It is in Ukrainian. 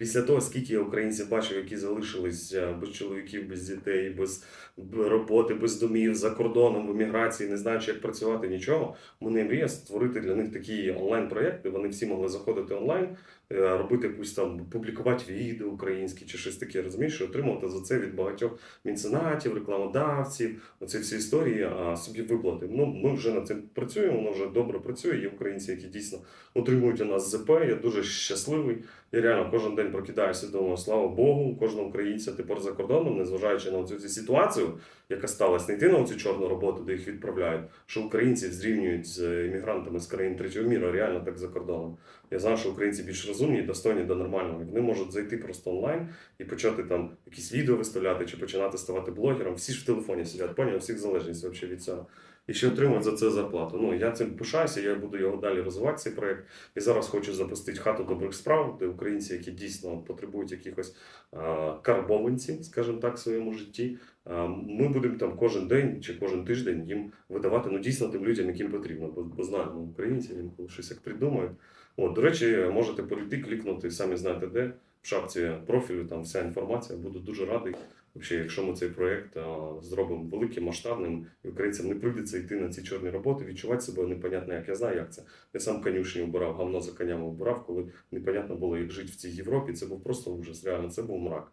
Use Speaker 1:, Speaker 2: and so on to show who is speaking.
Speaker 1: після того, скільки я українців бачив, які залишились е, без чоловіків, без дітей, без роботи, без домів, за кордоном, в еміграції, не знаючи, як працювати, нічого. У мене мрія створити для них такі онлайн-проєкти. Вони всі могли заходити онлайн, е, робити якусь там, публікувати відео українські чи щось таке, розумієш, і отримувати за це від багатьох меценатів, рекламодавців, оці всі історії, а собі виплати. Ну, ми вже над цим працюємо, воно вже добре працює. Є українці, які дійсно отримують у нас ЗП. Я дуже щасливий. Я реально кожен день прокидаюся і думаю, слава Богу, кожного українця тепер за кордоном, незважаючи на цю ситуацію, яка сталася, не йти на цю чорну роботу, де їх відправляють, що українців зрівнюють з іммігрантами з країн третього міру, реально так за кордоном. Я знаю, що українці більш розумні достойні до нормального. Вони можуть зайти просто онлайн і почати там якісь відео виставляти чи починати ставати блогером. Всі ж в телефоні сидять, поняв, у всіх залежність від цього. І ще отримують за це зарплату. Ну я цим пишаюся, я буду його далі розвивати цей проект. І зараз хочу запустити хату добрих справ, де українці, які дійсно потребують якихось карбованців, скажімо так, в своєму житті. Ми будемо там кожен день чи кожен тиждень їм видавати ну дійсно тим людям, яким потрібно. Бо, бо знаємо українців, інколи щось як придумають. От, до речі, можете перейти, клікнути, самі знаєте де. В шапці профілю там вся інформація. Буду дуже радий. Взагалі, якщо ми цей проєкт зробимо великим, масштабним, і українцям не прийдеться йти на ці чорні роботи, відчувати себе непонятно, як я знаю, як це. Я сам конюшні обирав, гавно за конями обирав, коли непонятно було, як жити в цій Європі. Це був просто ужас. Реально, це був мрак.